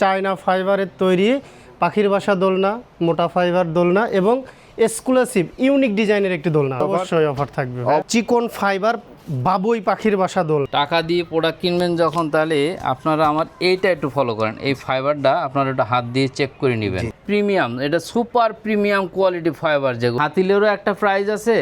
China ফাইবারের তৈরি পাখির বাসা দোলনা মোটা ফাইবার দোলনা এবং এক্সক্লুসিভ ইউনিক ডিজাইনের একটি দোলনা। অবশ্যই অফার থাকবে। চিকন ফাইবার বাবুই পাখির বাসা দোল। টাকা দিয়ে প্রোডাক্ট কিনবেন যখন তাহলে আপনারা আমার এইটা একটু ফলো করেন। এই ফাইবারটা আপনারা একটু হাত দিয়ে চেক করে নেবেন। প্রিমিয়াম এটা সুপার প্রিমিয়াম কোয়ালিটি ফাইবার যেগুলো হাতিলেরও একটা প্রাইস আছে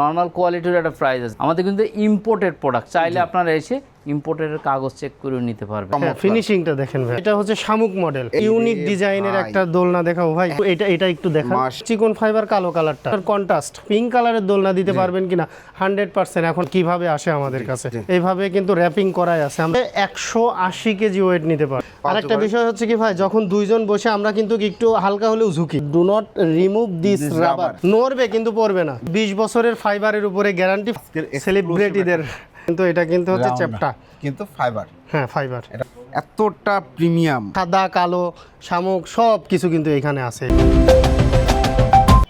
নর্মাল কোয়ালিটির একটা প্রাইস আছে। আমাদের কিন্তু ইম্পোর্টেড প্রোডাক্ট চাইলে আপনারা এসে ইম্পোর্টেড কাগজ চেক করে নিতে পারবেন ফিনিশিংটা দেখেন ভাই। এটা হচ্ছে শামুক মডেল ইউনিক ডিজাইনের একটা দোলনা দেখাও ভাই। এটা এটা একটু দেখা চিকন ফাইবার কালো কালারটা কন্ট্রাস্ট পিঙ্ক কালারের দোলনা দিতে পারবেন কিনা? হান্ড্রেড পার্সেন্ট এখন কীভাবে আসে আমাদের কাছে? এইভাবে কিন্তু র্যাপিং করাই আছে। আমরা একশো আশি কেজি ওয়েট নিতে পারি আরেকটা বিষয় হচ্ছে কি ভাই যখন দুইজন বসে আমরা কিন্তু একটু হালকা হলেও ঝুঁকি। Do not remove this rubber নড়বে কিন্তু পড়বে না। বিশ বছরের ফাইবারের উপরে গ্যারান্টি সেলিব্রিটিদের কিন্তু এটা কিন্তু হচ্ছে চ্যাপটা। কিন্তু ফাইবার। হ্যাঁ ফাইবার। এটা এতটা প্রিমিয়াম। সাদা কালো শামুক সব কিছু কিন্তু এখানে আছে।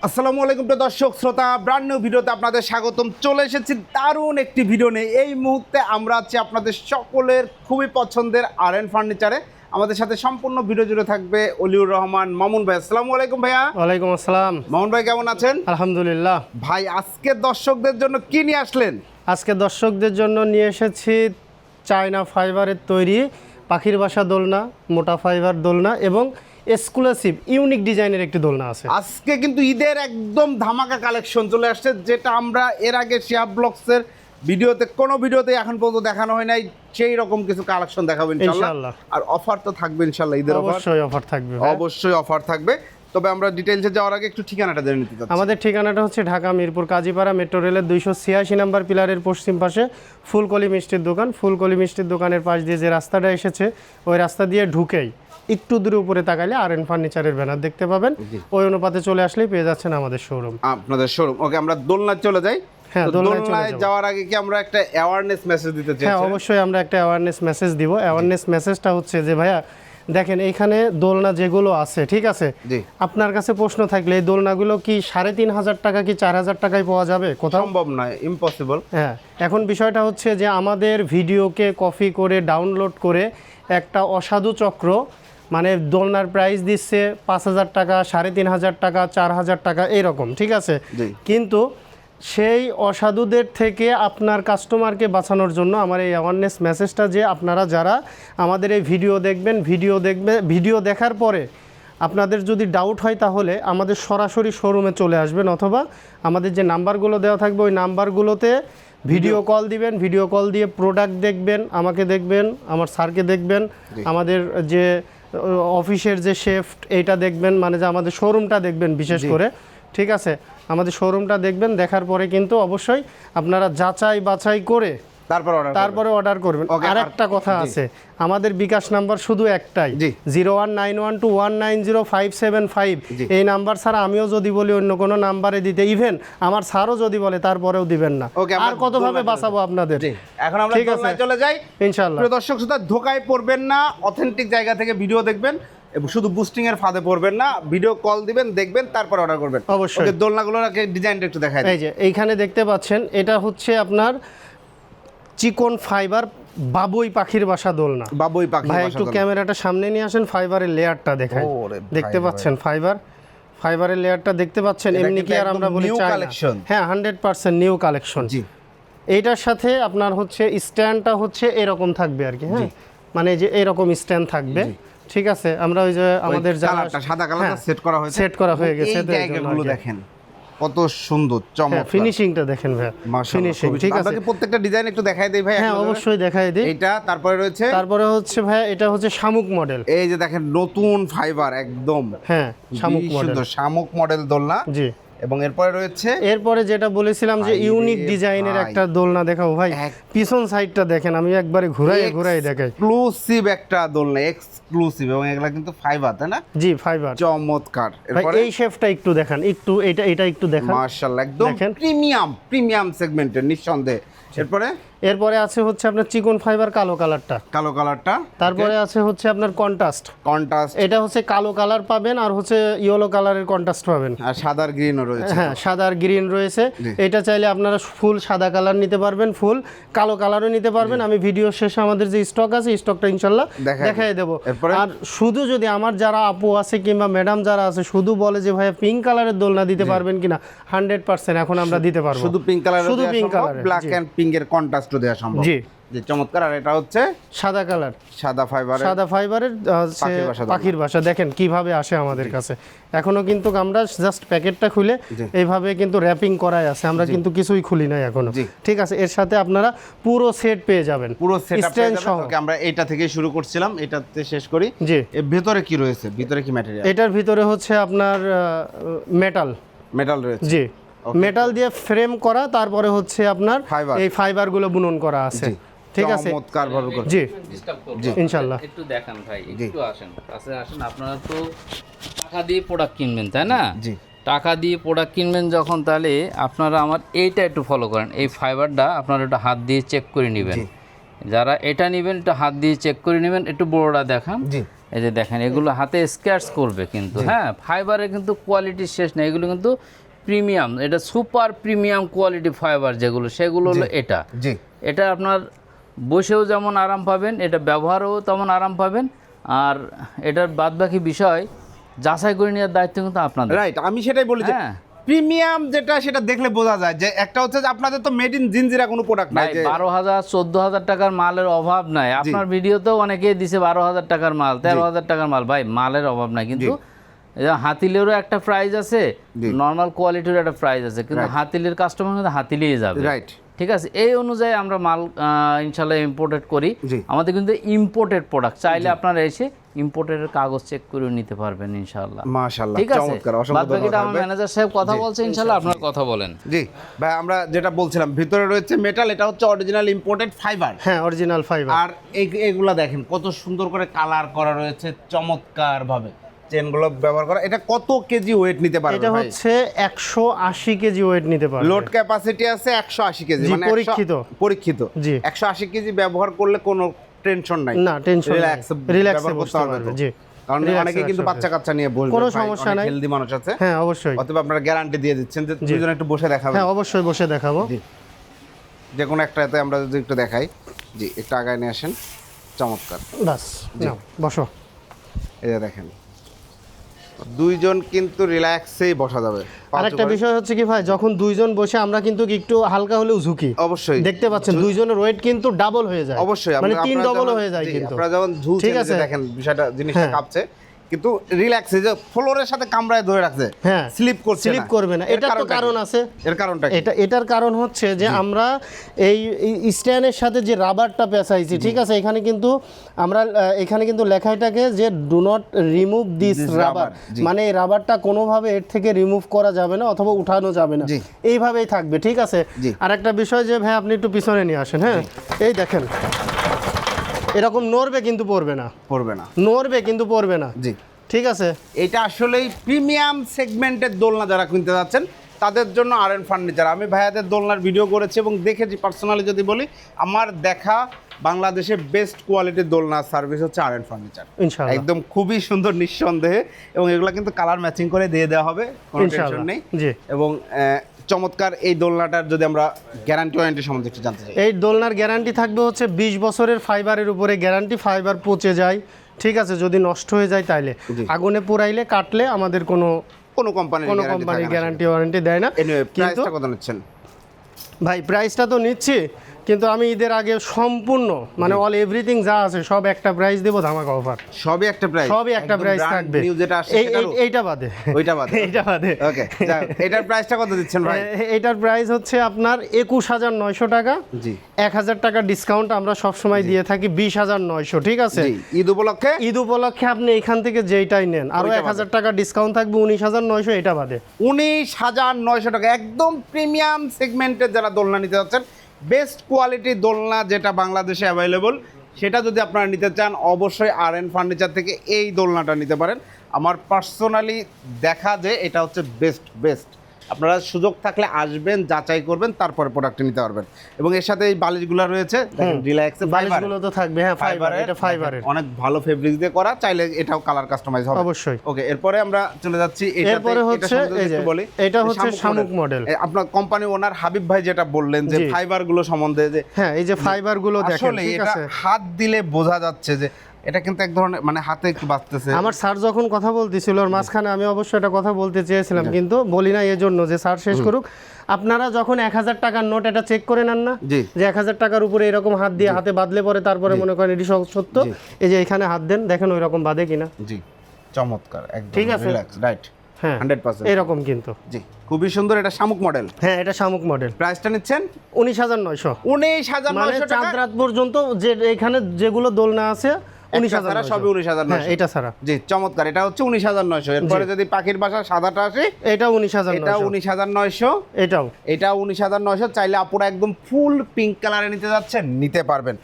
আসসালামু আলাইকুম প্রিয় দর্শক শ্রোতা ব্র্যান্ড নিউ ভিডিওতে আপনাদের স্বাগতম। চলে এসেছি দারুণ একটি ভিডিও নিয়ে। এই মুহূর্তে আমরা আছি আপনাদের সকলের খুবই পছন্দের আর এন ফার্নিচারে আমাদের সাথে সম্পূর্ণ ভিডিও জুড়ে থাকবে অলিউর রহমান মামুন ভাই। আসসালামু আলাইকুম ভাইয়া। ওয়ালাইকুম আসসালাম। মামুন ভাই কেমন আছেন? আলহামদুলিল্লাহ। ভাই আজকে দর্শকদের জন্য কি নিয়ে আসলেন? আজকে দর্শকদের জন্য নিয়ে এসেছি চায়না ফাইবারের তৈরি পাখির বাসা দোলনা মোটা ফাইবার দোলনা এবং এক্সক্লুসিভ ইউনিক ডিজাইনের একটি দোলনা আছে। আজকে কিন্তু ঈদের একদম ধামাকা কালেকশন চলে আসছে যেটা আমরা এর আগে শিয়া ব্লগসের ভিডিওতে কোনো ভিডিওতে এখন পর্যন্ত দেখানো হয় নাই। সেই রকম কিছু কালেকশন দেখাবেন ইনশাআল্লাহ। ইনশাআল্লাহ। আর অফার তো থাকবে ইনশাআল্লাহ ঈদের অফার অবশ্যই অফার থাকবে অবশ্যই অফার থাকবে। তবে আমরা ডিটেইলসে যাওয়ার আগে একটু ঠিকানাটা জেনে নিতে আমাদের ঠিকানাটা হচ্ছে ঢাকা মিরপুর কাজীপাড়া মেট্রো রেলের দুইশো ছিয়াশি নাম্বার পিলারের পশ্চিম পাশে ফুলকলি মিষ্টির দোকান। ফুলকলি মিষ্টির দোকানের পাশ দিয়ে যে রাস্তাটা এসেছে ওই রাস্তা দিয়ে ঢুকেই একটু দূরে উপরে তাকাইলে আর এন ফার্নিচারের ব্যানার দেখতে পাবেন। ওই অনুপাতে চলে আসলেই পেয়ে যাচ্ছেন আমাদের শোরুম আপনাদের শোরুম ওকে আমরা দোলনা চলে যাই। হ্যাঁ, দোলনায় যাওয়ার আগে কি আমরা একটা অ্যাওয়ারনেস মেসেজ দিতে চাই হ্যাঁ অবশ্যই আমরা একটা অ্যাওয়ারনেস মেসেজ দিব। অ্যাওয়ারনেস মেসেজটা হচ্ছে যে ভাইয়া দেখেন এইখানে দোলনা যেগুলো আছে ঠিক আছে? আপনার কাছে প্রশ্ন থাকলে এই দোলনাগুলো কি সাড়ে তিন হাজার টাকা কি চার হাজার টাকায় পাওয়া যাবে কোথাও? সম্ভব নয় ইম্পসিবল হ্যাঁ এখন বিষয়টা হচ্ছে যে আমাদের ভিডিওকে কপি করে ডাউনলোড করে একটা অসাধু চক্র মানে দোলনার প্রাইস দিচ্ছে পাঁচ হাজার টাকা সাড়ে তিন হাজার টাকা চার হাজার টাকা এরকম ঠিক আছে? কিন্তু সেই অসাধুদের থেকে আপনার কাস্টমারকে বাঁচানোর জন্য আমার এই অ্যাওয়ারনেস মেসেজটা যে আপনারা যারা আমাদের এই ভিডিও দেখবেন ভিডিও দেখবে ভিডিও দেখার পরে আপনাদের যদি ডাউট হয় তাহলে আমাদের সরাসরি শোরুমে চলে আসবেন অথবা আমাদের যে নাম্বারগুলো দেওয়া থাকবে ওই নাম্বারগুলোতে ভিডিও কল দিবেন ভিডিও কল দিয়ে প্রোডাক্ট দেখবেন আমাকে দেখবেন আমার স্যারকে দেখবেন আমাদের যে অফিসের যে শেফট এইটা দেখবেন মানে যে আমাদের শোরুমটা দেখবেন বিশেষ করে। ঠিক আছে আমাদের শোরুমটা দেখবেন দেখার পরে কিন্তু অবশ্যই আপনারা যাচাই বাছাই করে তারপর তারপরে অর্ডার করবেন। আর একটা কথা আছে আমাদের বিকাশ নাম্বার শুধু একটাই zero one nine one two one nine zero five seven five এই নাম্বার ছাড়া আমিও যদি বলি অন্য কোনো নাম্বারে দিতে ইভেন আমার স্যারও যদি বলে তারপরেও দিবেন না। আর কতভাবে বাঁচাবো আপনাদের? এখন আমরা ঠিক আছে। চলে যাই। ইনশাল্লাহ দর্শক শ্রোতা ধোকায় পড়বেন না অথেন্টিক জায়গা থেকে ভিডিও দেখবেন। এবং শুধু বুস্টিং এর ফাঁদে পড়বেন না ভিডিও কল দিবেন দেখবেন তারপর অর্ডার করবেন। অবশ্যই। ওকে দোলনাগুলোর আগে ডিজাইনটা একটু দেখাই এই যে এইখানে দেখতে পাচ্ছেন এটা হচ্ছে আপনার চিকন ফাইবার বাবুই পাখির বাসা দোলনা। বাবুই পাখি ভাই একটু ক্যামেরাটা সামনে নিয়ে আসেন ফাইবারের লেয়ারটা দেখাই। দেখতে পাচ্ছেন ফাইবার ফাইবারের লেয়ারটা দেখতে পাচ্ছেন এমনি কি আর আমরা বলি চাই হ্যাঁ hundred percent new collection ji. এইটার সাথে আপনার হচ্ছে স্ট্যান্ডটা হচ্ছে এরকম থাকবে আর কি হ্যাঁ? মানে যে এরকম স্ট্যান্ড থাকবে। ঠিক আছে আমরা ওই যে আমাদের কালারটা সাদা কালারটা সেট করা হয়েছে। সেট করা হয়ে গেছে এই জায়গাগুলো দেখেন কত সুন্দর চমৎকার। ফিনিশিংটা দেখেন ভাই ফিনিশিং ঠিক আছে। আপনাকে প্রত্যেকটা ডিজাইন একটু দেখাই দেই ভাই হ্যাঁ অবশ্যই দেখাই দিই। এইটা তারপরে রয়েছে? তারপরে হচ্ছে ভাই এটা হচ্ছে শামুক মডেল এই যে দেখেন নতুন ফাইবার একদম। হ্যাঁ শামুক মডেল সুন্দর শামুক মডেল দোলনা। জি। এবং এরপরে রয়েছে এরপরে যেটা বলেছিলাম যে ইউনিক ডিজাইনের একটা দোলনা দেখাও ভাই। পিছন সাইডটা দেখেন আমি একবারে ঘুরাই ঘুরাই দেখাই। এক্সক্লুসিভ একটা দোলনা এক্সক্লুসিভ এবং এগুলা কিন্তু ফাইবার তাই না? জি ফাইবার চমৎকার। এরপরে এই শেফটা একটু দেখান একটু এটা এটা একটু দেখান। মাশাআল্লাহ একদম প্রিমিয়াম প্রিমিয়াম সেগমেন্টের নিঃসন্দেহে। এরপরে এরপরে আছে হচ্ছে আপনার চিকন ফাইবার কালো কালারটা। কালো কালারটা তারপরে আছে হচ্ছে আপনার কন্ট্রাস্ট। কন্ট্রাস্ট। এটা হচ্ছে কালো কালার পাবেন আর হচ্ছে ইয়েলো কালারের কন্ট্রাস্ট পাবেন। আর সাদার গ্রিনও রয়েছে হ্যাঁ সাদা আর গ্রিন রয়েছে। এটা চাইলে আপনারা ফুল সাদা কালার নিতে পারবেন ফুল কালো কালারও নিতে পারবেন। আমি ভিডিও শেষে আমাদের যে স্টক আছে স্টকটা ইনশাল্লাহ দেখাই দেবো। আর শুধু যদি আমার যারা আপু আছে কিংবা ম্যাডাম যারা আছে শুধু বলে যে ভাইয়া পিঙ্ক কালারের দোলনা দিতে পারবেন কিনা? হান্ড্রেড পার্সেন্ট এখন আমরা দিতে পারব। শুধু পিঙ্ক কালার শুধু পিঙ্ক কালার ব্ল্যাক এন্ড পিঙ্কের কন্ট্রাস্টও দেওয়া সম্ভব। জি। যে চমৎকার। আর এটা হচ্ছে সাদা কালার। সাদা ফাইবার সাদা ফাইবারের পাখির বাসা দেখেন কীভাবে আসে আমাদের কাছে। এখনও কিন্তু আমরা জাস্ট প্যাকেটটা খুলে। এইভাবে কিন্তু র্যাপিং করাই আছে। আমরা কিন্তু কিছুই খুলি নাই এখনও। ঠিক আছে? এর সাথে আপনারা পুরো সেট পেয়ে যাবেন। পুরো সেট সহ। আমরা এটা থেকে শুরু করছিলাম। এটাতে শেষ করি। জি। এর ভেতরে কি রয়েছে? ভিতরে কি ম্যাটেরিয়াল এটার ভিতরে হচ্ছে আপনার মেটাল মেটাল রয়েছে। জি। মেটাল দিয়ে ফ্রেম করা তারপরে হচ্ছে আপনার। এই ফাইবারগুলো বুনন করা আছে। ঠিক আছে? চমৎকার ভাবে করে। জি। ডিস্টার্ব জি। ইনশাল্লাহ। একটু দেখান ভাই একটু আসেন। কাছে আসেন আপনারা তো টাকা দিয়ে প্রোডাক্ট কিনবেন তাই না? জি। টাকা দিয়ে প্রোডাক্ট কিনবেন যখন তাহলে আপনারা আমার এইটা একটু ফলো করেন। এই ফাইবারটা আপনারা একটু হাত দিয়ে চেক করে নেবেন। যারা এটা নেবেন একটু হাত দিয়ে চেক করে নেবেন একটু বড়টা দেখান। জি। এই যে দেখেন এগুলো হাতে স্ক্র্যাচ করবে কিন্তু। হ্যাঁ ফাইবারের কিন্তু কোয়ালিটি শেষ নেই। এগুলো কিন্তু প্রিমিয়াম এটা সুপার প্রিমিয়াম কোয়ালিটি ফাইবার যেগুলো সেগুলো হলো এটা। জি। এটা আপনার বসেও যেমন আরাম পাবেন এটা ব্যবহারেও তেমন আরাম পাবেন। আর এটার বাদবাকি বিষয় যাচাই করে নেওয়ার দায়িত্ব কিন্তু আপনাদের। রাইট আমি সেটাই বলি হ্যাঁ। প্রিমিয়াম যেটা সেটা দেখলে বোঝা যায় যে একটা হচ্ছে যে আপনাদের তো মেড ইন জিনজিরা কোনো প্রোডাক্ট নাই বারো হাজার চোদ্দ হাজার টাকার মালের অভাব নাই। আপনার ভিডিওতেও অনেকেই দিছে বারো হাজার টাকার মাল তেরো হাজার টাকার মাল। ভাই মালের অভাব নাই। কিন্তু হাতিলেরও একটা প্রাইস আছে নর্মাল কোয়ালিটির একটা প্রাইস আছে কিন্তু হাতিলের কাস্টমার কিন্তু হাতিলেই যাবে। রাইট ঠিক আছে? এই অনুযায়ী আমরা মাল আহ, ইনশাল্লাহ ইম্পোর্টেড করি। আমাদের কিন্তু ইম্পোর্টেড প্রোডাক্ট চাইলে আপনারা এসে ইম্পোর্টেডের কাগজ চেক করে নিতে পারবেন ইনশাল্লাহ মাশাআল্লাহ ঠিক আছে? চমৎকার অসংখ্য বাদ বাকিটা ধন্যবাদ আমার ম্যানেজার সাহেব কথা বলছে ইনশাল্লাহ আপনার কথা বলেন। জি। ভাই আমরা যেটা বলছিলাম ভিতরে রয়েছে মেটাল এটা হচ্ছে অরিজিনাল ইম্পোর্টেড ফাইবার হ্যাঁ অরিজিনাল ফাইবার আর এই- এগুলা দেখেন কত সুন্দর করে কালার করা রয়েছে চমৎকার ভাবে চেনগুলো ব্যবহার করা এটা কত কেজি ওয়েট নিতে পারবে এটা হচ্ছে একশো আশি কেজি ওয়েট নিতে পারবে। লোড ক্যাপাসিটি আছে একশো আশি কেজি মানে পরীক্ষিত। পরীক্ষিত। জি। একশো আশি কেজি ব্যবহার করলে কোনো টেনশন নাই। না টেনশন রিল্যাক্স রিল্যাক্সে করতে পারবে। জি। কারণ অনেকে কিন্তু বাচ্চা কাচ্চা নিয়ে বসবে কোনো সমস্যা নাই। হেলদি মানুষ আছে। হ্যাঁ অবশ্যই। অথবা আপনারা গ্যারান্টি দিয়ে দিচ্ছেন যে দুজন একটু বসে দেখাবেন। হ্যাঁ অবশ্যই বসে দেখাবো। যে কোনো একটাতে আমরা যদি একটু দেখাই। জি একটু আগায় নিয়ে আসেন। চমৎকার। বাস বসো। এই দেখেন। দুইজন কিন্তু রিল্যাক্সেই বসা যাবে। আরেকটা বিষয় হচ্ছে কি ভাই যখন দুইজন বসে আমরা কিন্তু একটু হালকা হলেও ঝুঁকি। অবশ্যই। দেখতে পাচ্ছেন দুইজনের ওয়েট কিন্তু ডাবল হয়ে যায়। অবশ্যই মানে তিন ডাবল হয়ে যায় কিন্তু। আপনারা যখন আছে। দেখেন বিষয়টা জিনিসটা হ্যাঁ। কাঁপছে। কিন্তু রিল্যাক্সে যে ফ্লোরের সাথে কামড়ায় ধরে রাখছে হ্যাঁ স্লিপ করছে স্লিপ করবে না। এটার তো কারণ আছে। এর কারণটা? এটা এটার কারণ হচ্ছে যে আমরা এই স্ট্যান্ডের সাথে যে রাবারটা পেঁচাইছি ঠিক আছে? এখানে কিন্তু আমরা এখানে কিন্তু লেখাটাকে যে do not remove this rubber মানে এই রাবারটা কোনোভাবে এর থেকে রিমুভ করা যাবে না অথবা উঠানো যাবে না। এইভাবেই থাকবে ঠিক আছে? আর একটা বিষয় যে ভাই আপনি একটু পিছনে নিয়ে আসেন হ্যাঁ? এই দেখেন এরকম নড়বে কিন্তু পড়বে না। পড়বে না। নড়বে কিন্তু পড়বে না। জি। ঠিক আছে? এটা আসলেই প্রিমিয়াম সেগমেন্টের দোলনা যারা কিনতে যাচ্ছেন তাদের জন্য আর এন ফার্নিচার আমি ভাইয়াদের দোলনার ভিডিও করেছি এবং দেখেছি পার্সোনালি যদি বলি আমার দেখা বাংলাদেশের বেস্ট কোয়ালিটির দোলনা সার্ভিস হচ্ছে আর এন ফার্নিচার একদম খুবই সুন্দর নিঃসন্দেহে। এবং এগুলো কিন্তু কালার ম্যাচিং করে দিয়ে দেওয়া হবে কোনো টেনশন নেই। এবং চমৎকার এই দোলনাটার যদি আমরা গ্যারান্টি ওয়ারেন্টি সম্বন্ধে একটু জানতে চাই। এই দোলনার গ্যারান্টি থাকবে হচ্ছে বিশ বছরের ফাইবারের উপরে। গ্যারান্টি ফাইবার পচে যায়। ঠিক আছে যদি নষ্ট হয়ে যায় তাইলে। আগুনে পোড়াইলে কাটলে আমাদের কোনো কোনো কোম্পানির কোনো কোম্পানির গ্যারান্টি ওয়ারেন্টি দেয় না। কিন্তু ভাই প্রাইসটা তো নিচ্ছি। কিন্তু আমি ঈদের আগে সম্পূর্ণ মানে অল এভরিথিং যা আছে সব একটা প্রাইস দেবো ধামাকা অফার সবই একটা প্রাইস সবই একটা প্রাইস থাকবে। যেটা আসছে এই- এইটা বাদে। ওইটা বাদে। এইটা বাদে। ওকে এটার প্রাইসটা কত দিচ্ছেন ভাই? এটার প্রাইস হচ্ছে আপনার একুশ হাজার নয়শো টাকা। জি। এক হাজার টাকা ডিসকাউন্ট আমরা সবসময় দিয়ে থাকি বিশ হাজার নয়শো ঠিক আছে? জি ঈদ উপলক্ষে? ঈদ উপলক্ষে আপনি এখান থেকে যেইটাই নেন আরও এক হাজার টাকা ডিসকাউন্ট থাকবে উনিশ হাজার নয়শো এটা বাদে। উনিশ হাজার নয়শো টাকা একদম প্রিমিয়াম সেগমেন্টের যারা দোলনা নিতে যাচ্ছেন বেস্ট কোয়ালিটি দোলনা যেটা বাংলাদেশে অ্যাভেলেবল, সেটা যদি আপনারা নিতে চান, অবশ্যই আর এন ফার্নিচার থেকে এই দোলনাটা নিতে পারেন। আমার পার্সোনালি দেখা যে এটা হচ্ছে বেস্ট বেস্ট। আপনারা সুযোগ থাকলে আসবেন যাচাই করবেন তারপরে প্রোডাক্ট নিতে পারবেন। এবং এর সাথে এই বালিশগুলো রয়েছে রিল্যাক্স বালিশগুলো তো থাকবে হ্যাঁ ফাইবার এটা ফাইবারের অনেক ভালো ফেব্রিক দিয়ে করা চাইলে এটাও কালার কাস্টমাইজ হবে। অবশ্যই। ওকে এরপরে আমরা চলে যাচ্ছি এরপরে হচ্ছে বলি। এটা হচ্ছে শামুক মডেল। আপনার কোম্পানি ওনার হাবিব ভাই যেটা বললেন যে জি। ফাইবারগুলো সম্বন্ধে যে হ্যাঁ এই যে ফাইবারগুলো দেখেন ঠিক এটা আছে। হাত দিলে বোঝা যাচ্ছে যে এটা কিন্তু এক ধরনের মানে হাতে একটু বাঁচতেছে। আমার স্যার যখন কথা বলতেছিল ওর মাঝখানে আমি অবশ্যই একটা কথা বলতে চেয়েছিলাম কিন্তু বলি না এই জন্য যে স্যার শেষ করুক। আপনারা যখন এক হাজার টাকার নোট এটা চেক করে নেন না যে এক হাজার টাকার উপরে এরকম হাত দিয়ে হাতে বাঁধলে পরে তারপরে মনে করেন এটি সত্য। এই যে এখানে হাত দেন দেখেন ওই রকম বাঁধে কিনা। জি। চমৎকার একদম ঠিক আছে। রাইট হ্যাঁ হান্ড্রেড পার্সেন্ট এরকম কিন্তু। জি খুবই সুন্দর এটা শামুক মডেল হ্যাঁ এটা শামুক মডেল প্রাইসটা নিচ্ছেন? উনিশ হাজার নয়শো। উনিশ হাজার মানে নয়শো চাঁদ রাত পর্যন্ত যে এখানে যেগুলো দোলনা আছে উনিশ হাজার সবই উনিশ হাজার হ্যাঁ নয়শো। এটা ছাড়া। জি চমৎকার এটা হচ্ছে উনিশ হাজার নয়শো। এরপরে যদি পাখির বাসা সাদাটা আসে এটা উনিশ হাজার এটা উনিশ হাজার নয়শো। এটাও। এটা উনিশ হাজার নয়শো। চাইলে আপুরা একদম ফুল পিঙ্ক কালারে নিতে যাচ্ছেন নিতে পারবেন।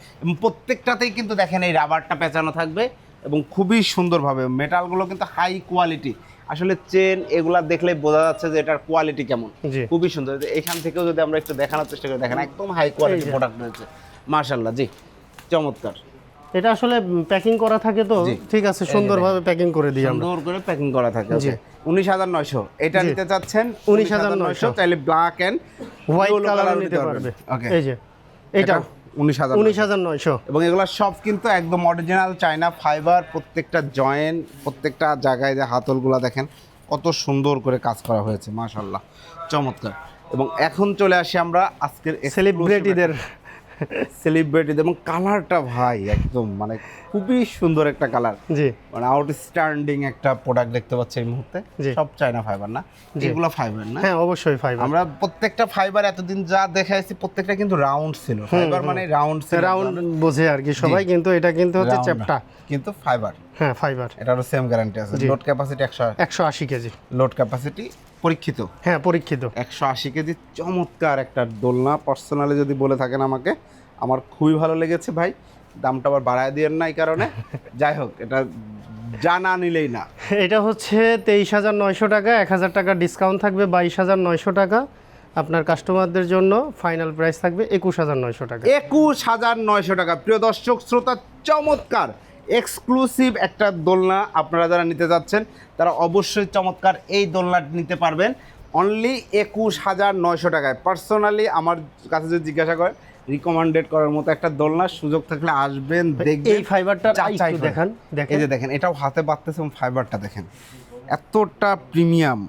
প্রত্যেকটাতেই কিন্তু দেখেন এই রাবারটা পেঁচানো থাকবে এবং খুবই সুন্দরভাবে। মেটালগুলো কিন্তু হাই কোয়ালিটি। আসলে চেন এগুলা দেখলে বোঝা যাচ্ছে যে এটার কোয়ালিটি কেমন। খুবই সুন্দর। এখান থেকেও যদি আমরা একটু দেখানোর চেষ্টা করি দেখেন একদম হাই কোয়ালিটি প্রোডাক্ট রয়েছে। মার্শাল্লাহ জি চমৎকার। এটা আসলে প্যাকিং করা থাকে তো? ঠিক আছে সুন্দরভাবে প্যাকিং করে দিই আমরা। সুন্দর করে প্যাকিং করা থাকে জি। উনিশ হাজার নয়শো। এটা নিতে চাচ্ছেন 19,900 চাইলে ব্ল্যাক এন্ড হোয়াইট কালার নিতে পারবে। ওকে। এই যে এটা উনিশ হাজার উনিশ হাজার নয়শো। এবং এগুলো সব কিন্তু একদম অরিজিনাল চায়না ফাইবার প্রত্যেকটা জয়েন্ট প্রত্যেকটা জায়গায় যে হাতলগুলো দেখেন কত সুন্দর করে কাজ করা হয়েছে মাশাল্লাহ চমৎকার। এবং এখন চলে আসি আমরা আজকের সেলিব্রিটিদের সেলিব্রিটি এবং কালারটা ভাই একদম মানে খুবই সুন্দর একটা কালার জি। মানে আউটস্ট্যান্ডিং একটা প্রোডাক্ট দেখতে পাচ্ছি এই মুহূর্তে। সব চায়না ফাইবার না? জি। এগুলো ফাইবার না? হ্যাঁ অবশ্যই ফাইবার আমরা প্রত্যেকটা ফাইবার এতদিন যা দেখাইছি প্রত্যেকটা কিন্তু রাউন্ড ছিল। ফাইবার মানে রাউন্ড ছিল। রাউন্ড বোঝে আর কি সবাই কিন্তু এটা কিন্তু হচ্ছে চ্যাপটা কিন্তু ফাইবার হ্যাঁ ফাইবার এটারও সেম গ্যারান্টি আছে। লোড ক্যাপাসিটি একশো একশো আশি কেজি। লোড ক্যাপাসিটি পরীক্ষিত। হ্যাঁ পরীক্ষিত। একশো আশি কেজি চমৎকার একটা দোলনা পার্সোনালি যদি বলে থাকেন আমাকে আমার খুবই ভালো লেগেছে ভাই। দামটা আবার বাড়ায় দিয়েন না এই কারণে। যাই হোক এটা জানা নিলেই না। এটা হচ্ছে তেইশ হাজার নয়শো টাকা এক হাজার টাকা ডিসকাউন্ট থাকবে বাইশ হাজার নয়শো টাকা। আপনার কাস্টমারদের জন্য ফাইনাল প্রাইস থাকবে একুশ হাজার নয়শো টাকা। একুশ হাজার নয়শো টাকা। প্রিয় দর্শক শ্রোতা চমৎকার। এক্সক্লুসিভ একটা দোলনা আপনারা যারা নিতে যাচ্ছেন তারা অবশ্যই চমৎকার এই দোলনাটি নিতে পারবেন। অনলি একুশ হাজার নয়শো টাকায়। পার্সোনালি আমার কাছে যদি জিজ্ঞাসা করেন রিকমেন্ডেড করার মতো একটা দোলনার সুযোগ থাকলে আসবেন দেখবেন। এই ফাইবারটা। দেখান দেখেন। এই যে দেখেন এটাও হাতে বাঁধতেছে এবং ফাইবারটা দেখেন। এতটা প্রিমিয়াম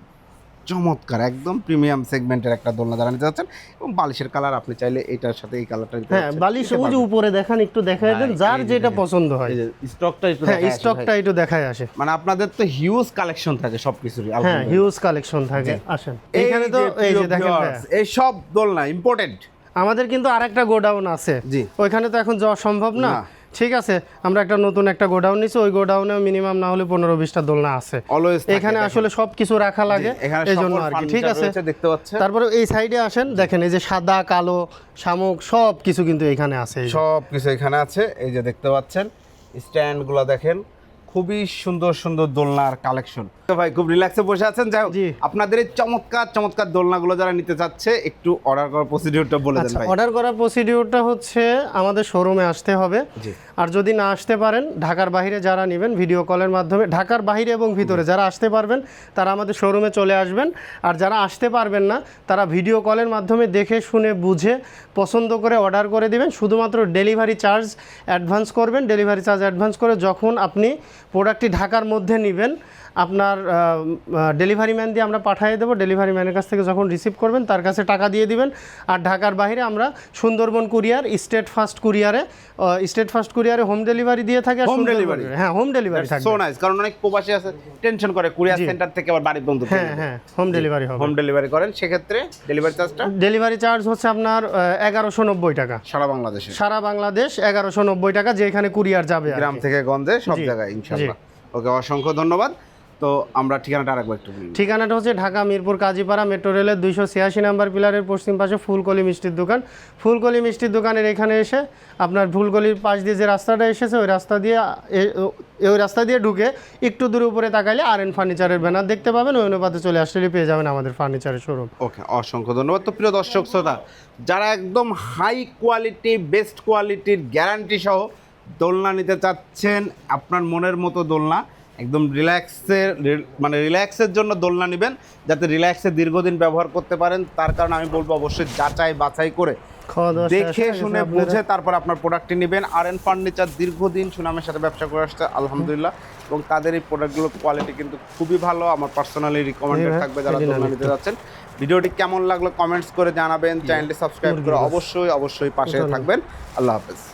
চমৎকার একদম প্রিমিয়াম সেগমেন্টের একটা দোলনা যারা নিতে যাচ্ছেন এবং বালিশের কালার আপনি চাইলে এটার সাথে এই কালারটা হ্যাঁ বালিশ পারবেন। উপরে দেখান একটু দেখায় দেন যার যেটা পছন্দ হয়। এই যে স্টকটা একটু হ্যাঁ দেখায় আসে স্টকটা একটু দেখায় আসে। মানে আপনাদের তো হিউজ কালেকশন থাকে সবকিছুরই হ্যাঁ হিউজ কালেকশন থাকে। আসেন। এখানে তো এই যে দেখেন হ্যাঁ। এই সব দোলনা ইম্পর্টেন্ট আমাদের কিন্তু আরেকটা গোডাউন আছে। জি। ওইখানে তো এখন যাওয়া সম্ভব না। ঠিক আছে আমরা একটা নতুন একটা গোডাউন নিছি ওই গোডাউনে মিনিমাম না হলে পনেরো বিশটা দোলনা আছে। এখানে আসলে সব কিছু রাখা লাগে এই জন্য আর কি ঠিক আছে? দেখতে পাচ্ছেন। তারপরে এই সাইডে আসেন দেখেন এই যে সাদা কালো শামুক সব কিছু কিন্তু এখানে আছে। সব কিছু এখানে আছে এই যে দেখতে পাচ্ছেন স্ট্যান্ডগুলো দেখেন খুবই সুন্দর সুন্দর দোলনার কালেকশন তো ভাই খুব রিল্যাক্সে বসে আছেন। যাই হোক। আপনাদের এই চমৎকার চমৎকার দোলনাগুলো যারা নিতে চাচ্ছে একটু অর্ডার করার প্রসিডিউরটা বলে দেন আচ্ছা ভাই। অর্ডার করার প্রসিডিউরটা হচ্ছে আমাদের শোরুমে আসতে হবে। আর যদি না আসতে পারেন ঢাকার বাইরে যারা নেবেন ভিডিও কলের মাধ্যমে ঢাকার বাইরে এবং ভিতরে যারা আসতে পারবেন তারা আমাদের শোরুমে চলে আসবেন। আর যারা আসতে পারবেন না তারা ভিডিও কলের মাধ্যমে দেখে শুনে বুঝে পছন্দ করে অর্ডার করে দিবেন। শুধুমাত্র ডেলিভারি চার্জ অ্যাডভান্স করবেন। ডেলিভারি চার্জ অ্যাডভান্স করে যখন আপনি প্রোডাক্টটি ঢাকার মধ্যে নেবেন আপনার ডেলিভারি ম্যান দিয়ে আমরা পাঠিয়ে দেবো। ডেলিভারি ম্যানের কাছ থেকে যখন রিসিভ করবেন তার কাছে টাকা দিয়ে দিবেন। আর ঢাকার বাইরে আমরা সুন্দরবন কুরিয়ার স্টেট ফার্স্ট কুরিয়ারে স্টেট ফার্স্ট কুরিয়ারে হোম ডেলিভারি দিয়ে থাকি Home সুন্দরবন- হ্যাঁ হোম ডেলিভারি থাকবে। সো নাইস কারণ অনেক প্রবাসী আছে টেনশন করে কুরিয়ার সেন্টার থেকে আবার বাড়ি পর্যন্ত হ্যাঁ হ্যাঁ হোম ডেলিভারি হবে। হোম ডেলিভারি করেন সেক্ষেত্রে ডেলিভারি চার্জটা? ডেলিভারি চার্জ হচ্ছে আপনার এগারোশো নব্বই টাকা। সারা বাংলাদেশে। সারা বাংলাদেশ এগারোশো নব্বই টাকা যেখানে কুরিয়ার যাবে গ্রাম থেকে গঞ্জে সব জায়গায় জায়গায় ইনশাআল্লাহ ওকে অসংখ্য ধন্যবাদ। তো আমরা ঠিকানাটা আরেকবার একটু বলি। ঠিকানাটা হচ্ছে ঢাকা মিরপুর কাজীপাড়া মেট্রো রেলের দুইশো ছিয়াশি নাম্বার পিলারের পশ্চিম পাশে ফুলকলি মিষ্টির দোকান। ফুলকলি মিষ্টির দোকানের এখানে এসে আপনার ফুলকলির পাশ দিয়ে যে রাস্তাটা এসেছে ওই রাস্তা দিয়ে ওই রাস্তা দিয়ে ঢুকে একটু দূরে উপরে তাকাইলে আর এন ফার্নিচারের ব্যানার দেখতে পাবেন। ওই অনুপাতে চলে আসলে পেয়ে যাবেন আমাদের ফার্নিচারের শোরুম। ওকে অসংখ্য ধন্যবাদ। তো প্রিয় দর্শক শ্রোতা যারা একদম হাই কোয়ালিটি বেস্ট কোয়ালিটির গ্যারান্টি সহ দোলনা নিতে চাচ্ছেন আপনার মনের মতো দোলনা একদম রিল্যাক্সের মানে রিল্যাক্সের জন্য দোলনা নেবেন যাতে রিল্যাক্সে দীর্ঘদিন ব্যবহার করতে পারেন। তার কারণে আমি বলব অবশ্যই যাচাই বাছাই করে দেখে শুনে বুঝে তারপর আপনার প্রোডাক্টটি নেবেন। আর এন ফার্নিচার দীর্ঘদিন সুনামের সাথে ব্যবসা করে আসছে আলহামদুলিল্লাহ। এবং তাদের এই প্রোডাক্টগুলোর কোয়ালিটি কিন্তু খুবই ভালো। আমার পার্সোনালি রিকমেন্ডেড হ্যাঁ, থাকবে যারা দোলনা নিতে যাচ্ছেন। ভিডিওটি কেমন লাগল কমেন্টস করে জানাবেন। চ্যানেলটি সাবস্ক্রাইব করে অবশ্যই অবশ্যই পাশে থাকবেন। আল্লাহ হাফেজ।